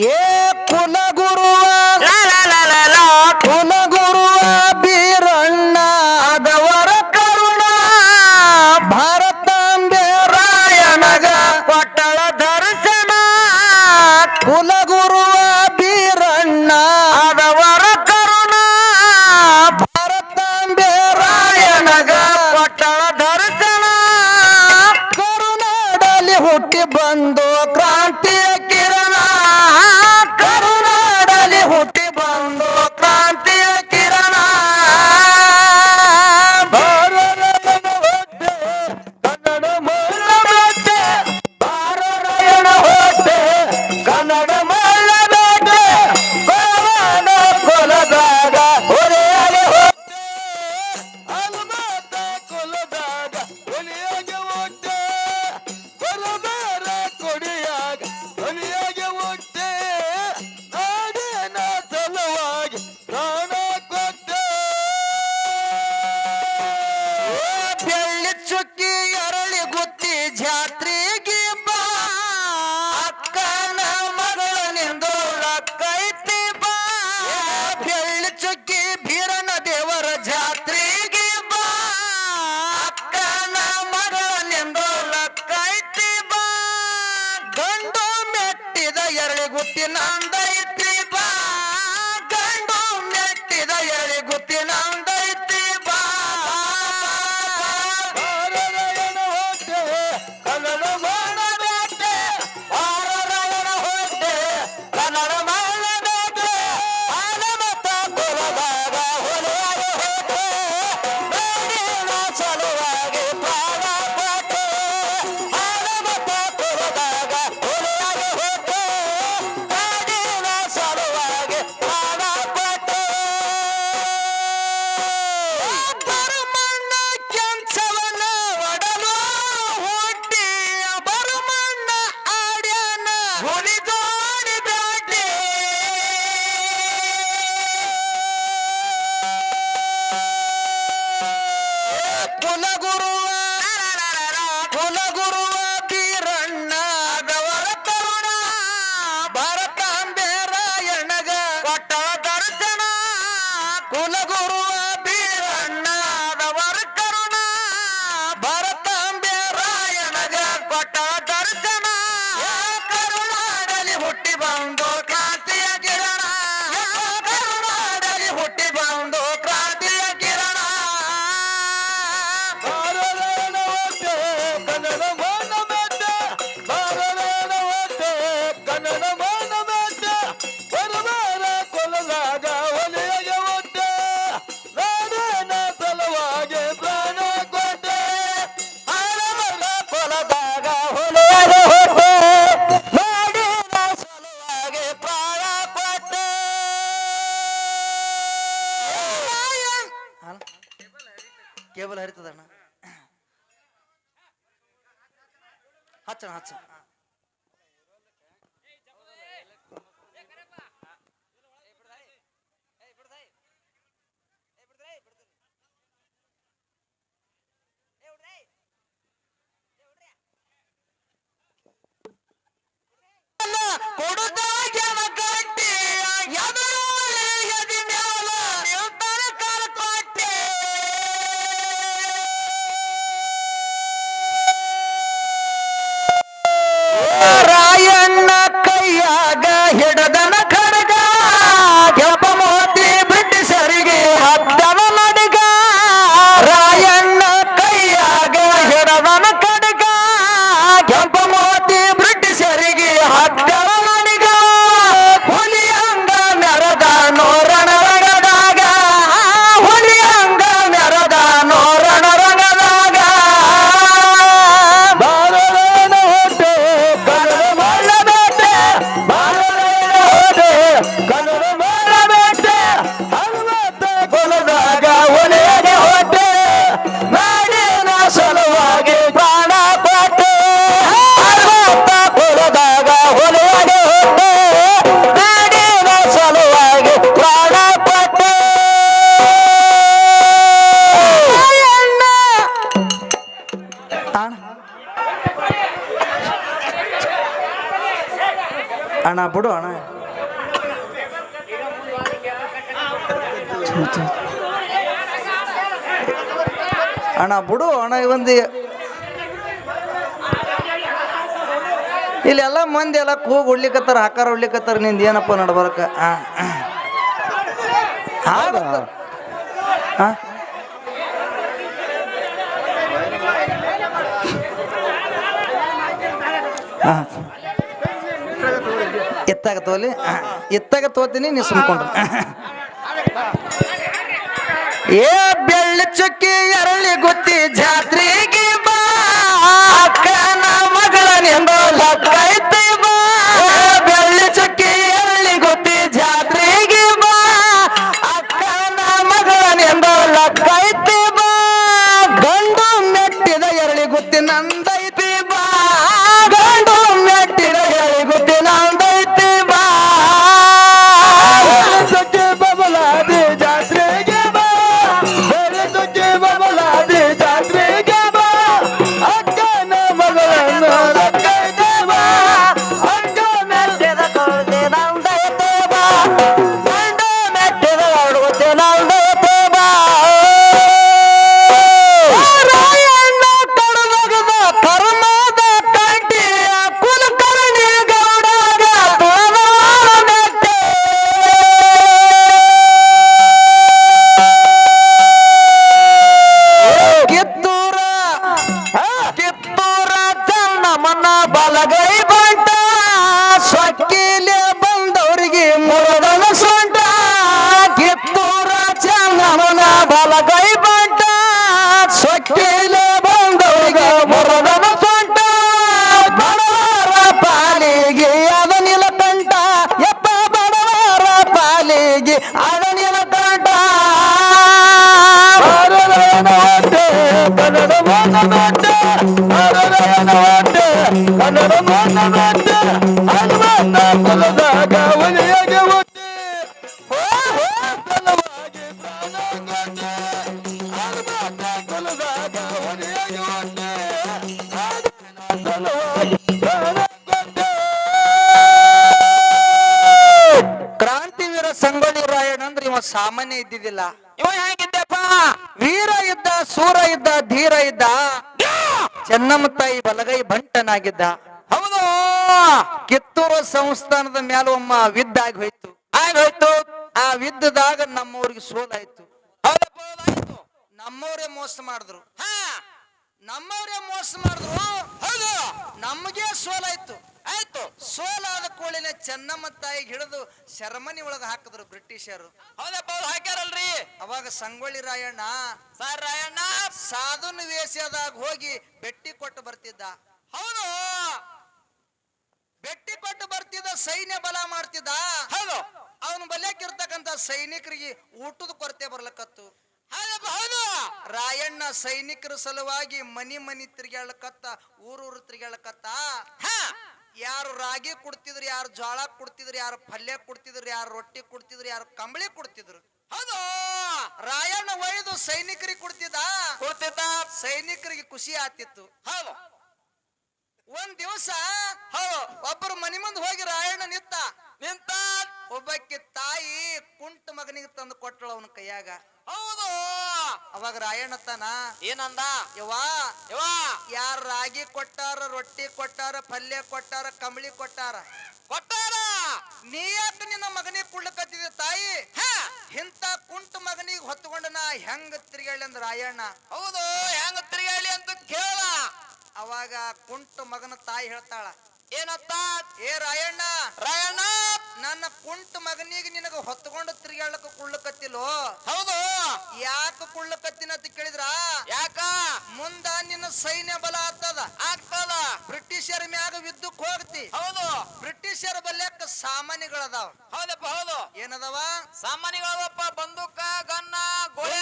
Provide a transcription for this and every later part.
ಏ ಕುಲಗುರುವ ಕುಲಗುರುವ ಬೀರಣ್ಣ ಅದವರ ಕರುಣ. ಭಾರತಾಂಬೆ ರಾಯಣಗ ಪಟ್ಟಳ ದರ್ಶನ. ಕುಲಗುರುವ ಬೀರಣ್ಣ ಅದವರ ಕರುಣ. ಭಾರತಾಂಬೆ ರಾಯಣಗ ಪಟ್ಟಳ ದರ್ಶನ. ಕರುನಾಡಲಿ ಹುಟ್ಟಿ ಬಂದು and I'm ಉಳಿದು আচ্ছা। ಅಣ್ಣ, ಬಿಡು ಅಣ್ಣ. ಅಣ್ಣ, ಬಿಡು ಅಣ್ಣ ಒಂದು ಇಲ್ಲೆಲ್ಲ ಮಂದಿ ಎಲ್ಲ ಕೂಗ್ ಉಡ್ಲಿಕತ್ತಾರ ಆಕಾರ ಉಡ್ಲಿಕತ್ತಾರ ನಿಂದ ಏನಪ್ಪ ನಡ್ಬಾರಕ? ಹಾಂ ಹಾಂ ಎತ್ತಾಗ ತೋಲಿ ಆ, ಎತ್ತಾಗ ತೋತೀನಿ ನೀ ಸುಮ್ಕೊಂಡ್ರು. ಏ ಬೆಳ್ಳಿ ಚುಕ್ಕಿ ಎರಳಿ ಗುತ್ತಿ ಜಾತ್ರೆಗೆ ಬಾ ಅಕ್ಕನ ಮಗಳನೆಂದು ಲಕ್ಕೈತಿ ಬಾ. ಬೆಳ್ಳ ಚುಕ್ಕಿ ಎರಳಿ ಗುತ್ತಿ ಜಾತ್ರೆಗೆ ಬಾ ಅಕ್ಕನ ಮಗಳನೆಂದು ಲಕ್ಕೈತಿ ಬಾ. ಗಂಡು ಮೆಟ್ಟಿದ ಎರಳಿ ಗುತ್ತಿ ನಂದೈತಿ. ಚನ್ನಮ್ಮನ ಬಲಗೈ ಇದ್ದಿದ್ದಿಲ್ಲ. ಇವ ಹೇಗಿದ್ದೆಪ್ಪ? ವೀರ ಇದ್ದ ಸೂರ ಇದ್ದ ಧೀರ ಇದ್ದ ಚೆನ್ನಮ್ಮ ತಾಯಿ ಬಲಗೈ ಬಂಟನಾಗಿದ್ದ ಹೌದು. ಕಿತ್ತೂರು ಸಂಸ್ಥಾನದ ಮೇಲೆ ಒಮ್ಮ ವಿದ್ದಾಗಿ ಹೋಯ್ತು. ಆಗೋಯ್ತು ಆ ವಿದ್ದದಾಗ ನಮ್ಮೂರಿಗೆ ಸೋಲಾಯ್ತು. ಹೌದಪ್ಪ ನಮ್ಮವ್ರೇ ಮೋಸ ಮಾಡಿದ್ರು. ಹಾ. ನಮ್ಮವ್ರೇ ಮೋಸ ಮಾಡಿದ್ರು. ಹೌದು. ನಮಗೆ ಸೋಲಾಯ್ತು ಆಯ್ತು. ಸೋಲಾದ ಕೋಳಿನ ಚೆನ್ನಮ್ಮ ತಾಯಿಗೆ ಹಿಡಿದು ಶರಮನಿ ಒಳಗೆ ಹಾಕಿದ್ರು ಬ್ರಿಟಿಷರು. ಹೌದಪ್ಪ ಹೌದು ಹಾಕ್ಯಾರಲ್ರಿ? ಅವಾಗ ಸಂಗೊಳ್ಳಿ ರಾಯಣ್ಣ ಸರ್ ರಾಯಣ್ಣ! ಸಾಧುನ ವೇಷದಾಗ ಹೋಗಿ ಬೆಟ್ಟಿ ಕೊಟ್ಟು ಬರ್ತಿದ್ದ. ಹೌದು. ಬೆಟ್ಟಿ ಕೊಟ್ಟು ಬರ್ತಿದ್ದ ಸೈನ್ಯ ಬಲ ಮಾಡ್ತಿದ್ದ. ಹೌದು. ಅವನು ಬಲ್ಯಕ್ಕಿರ್ತಕ್ಕಂತ ಸೈನಿಕರಿಗೆ ಊಟದ ಕೊರತೆ ಬರ್ಲಕತ್ತು. ಹೌದಪ್ಪ ಹೌದು. ರಾಯಣ್ಣ ಸೈನಿಕರ ಸಲುವಾಗಿ ಮನಿ ಮನಿ ತಿರ್ಗ್ಯಾಳಕತ್ತ ಊರೂರು ತಿರ್ಗ್ಯಾಳಕತ್ತ. ಹಾ. ಯಾರು ರಾಗಿ ಕೊಡ್ತಿದ್ರು ಯಾರು ಜೋಳ ಕೊಡ್ತಿದ್ರು ಯಾರು ಪಲ್ಯ ಕೊಡ್ತಿದ್ರು ಯಾರು ರೊಟ್ಟಿ ಕೊಡ್ತಿದ್ರು ಯಾರು ಕಂಬಳಿ ಕೊಡ್ತಿದ್ರು. ಹೌದು. ರಾಯಣ್ಣ ಒಯ್ದು ಸೈನಿಕರಿಗೆ ಕೊಡ್ತಿದ್ದ? ಕೊಡ್ತಿದ್ದ. ಸೈನಿಕರಿಗೆ ಖುಷಿ ಆತಿತ್ತು ಹೌದು. ಒಂದ್ ದಿವಸ ಹೌದು. ಒಬ್ಬರು ಮನಿ ಮುಂದೆ ಹೋಗಿ ರಾಯಣ್ಣ ನಿಂತ. ನಿಂತ. ಒಬ್ಬಕ್ಕೆ ತಾಯಿ ಕುಂಟ ಮಗನಿಗೆ ತಂದು ಕೊಟ್ಟಳು ಅವನ ಕೈಯಾಗ. ಹೌದು. ಅವಾಗ ರಾಯಣ್ಣ ತಾನ ಏನಂದ? ಯವ್ವಾ ಯವ್ವ! ಯಾರು ರಾಗಿ ಕೊಟ್ಟಾರ ರೊಟ್ಟಿ ಕೊಟ್ಟಾರ ಪಲ್ಯ ಕೊಟ್ಟಾರ ಕಂಬಳಿ ಕೊಟ್ಟಾರ? ಕೊಟ್ಟಾರ! ನೀ ಯಾಕೆ ನಿನ್ನ ಮಗನಿಗೆ ಕುಡ್ಲಕತ್ತಿದ ತಾಯಿ? ಇಂತ ಕುಂಟ ಮಗನಿಗೆ ಹೊತ್ಕೊಂಡ ನಾ ಹೆಂಗ ತಿರ್ಗಾಳಿ ಅಂದ್ರ ರಾಯಣ್ಣ? ಹೌದು ಹೆಂಗ ತಿರುಗಾಳಿ ಅಂತ ಕೇಳ. ಅವಾಗ ಕುಂಟ ಮಗನ ತಾಯಿ ಹೇಳ್ತಾಳ ಏನತ್ತ ಏ ರಾಯಣ್ಣ. ರಾಯಣ್ಣ! ನನ್ನ ಕುಂಟ ಮಗನಿಗೆ ನಿನಗ ಹೊತ್ಕೊಂಡು ತಿರ್ಗಾಳಕ ಕುಳ್ಳಕತ್ತಿಲೋ? ಹೌದು. ಯಾಕ ಕುಳ್ಳಕತ್ತಿನ ಅಂತ ಕೇಳಿದ್ರ? ಯಾಕ? ಮುಂದ ನಿನ್ನ ಸೈನ್ಯ ಬಲ ಆಗ್ತದ. ಆಗ್ತದ. ಬ್ರಿಟಿಷರ ಮ್ಯಾಗ ವಿದ್ಯುಕ್ ಹೋಗ್ತಿ. ಹೌದು. ಬ್ರಿಟಿಷರ ಬಲ್ಯಕ್ಕ ಸಾಮಾನ್ಯಗಳದಾವ. ಹೌದಪ್ಪ ಹೌದು. ಏನದವ? ಸಾಮಾನ್ಯಗಳದಪ್ಪ ಬಂದೂಕ ಗನ್ನ ಗೋಳ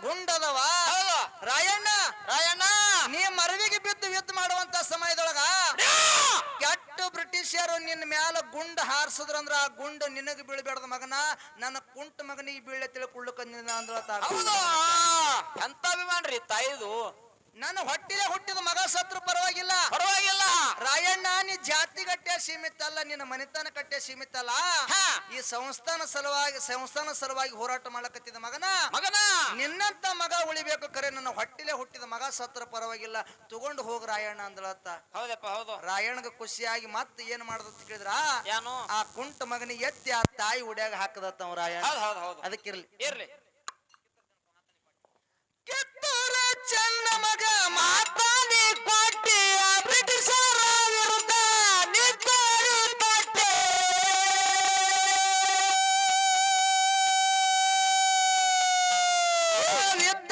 ಗುಂಡದವ? ಹೌದು. ರಾಯಣ್ಣ! ರಾಯಣ್ಣ! ನೀ ಮರವಿಗೆ ಬಿದ್ದು ಯುದ್ಧ ಮಾಡುವಂತ ಸಮಯದೊಳಗ ಬ್ರಿಟಿಷರು ನಿನ್ನ ಮ್ಯಾಲ ಗುಂಡ್ ಹಾರಿಸಿದ್ರಂದ್ರ ಆ ಗುಂಡ್ ನಿನಗೆ ಬೀಳ್ಬೇಡ್ದ ಮಗನ? ನನ್ನ ಕುಂಟ ಮಗನಿಗೆ ಬೀಳ ತಿಳ್ಕೊಳ್ಳಕ ಅಂದ್ರ ಎಂತ ಅಭಿಮಾನ್ರಿ ತಾಯಿದು? ನನ್ನ ಹೊಟ್ಟಿಲೆ ಹುಟ್ಟಿದ ಮಗ ಸತ್ರು ಪರವಾಗಿಲ್ಲ. ಪರವಾಗಿಲ್ಲ. ರಾಯಣ್ಣ ನೀ ಜಾತಿ ಕಟ್ಟೆ ಸೀಮಿತ ಅಲ್ಲ ನಿನ್ನ ಮನೆತನ ಕಟ್ಟೆ ಸೀಮಿತ ಅಲ್ಲ? ಹಾ. ಈ ಸಂಸ್ಥಾನ ಸಲುವಾಗಿ ಸಂಸ್ಥಾನ ಸಲುವಾಗಿ ಹೋರಾಟ ಮಾಡಕತ್ತಿದ ಮಗನ? ಮಗನ? ನಿನ್ನಂತ ಮಗ ಉಳಿಬೇಕು ಕರೆ ನನ್ನ ಹೊಟ್ಟಿಲೆ ಹುಟ್ಟಿದ ಮಗ ಸತ್ರ ಪರವಾಗಿಲ್ಲ. ತಗೊಂಡು ಹೋಗ್ ರಾಯಣ್ಣ ಅಂದಳತ್ತ ಹೌದಪ್ಪ ಹೌದು. ರಾಯಣ್ಣಗ ಖುಷಿಯಾಗಿ ಮತ್ತೆ ಏನ್ ಮಾಡ್ದತ್ ಕೇಳಿದ್ರ? ಏನು ಆ ಕುಂಟ ಮಗನಿಗೆ ಎತ್ತಿ ಆ ತಾಯಿ ಉಡ್ಯಾಗ ಹಾಕದತ್ತ ಅವ ರಾಯಣ್ಣ ಅದಕ್ಕಿರ್ಲಿ ಇರ್ಲಿ ಕಿತ್ತೂರ ಚೆನ್ನ ಮಗ ಮಾತಾಡಿ ಕೊಟ್ಟಿ ಬ್ರಿಟಿಷರ ವಿರುದ್ಧ ನಿಂತರು ತಟ್ಟೆ. ಯುದ್ಧದೊಳಗರ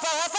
for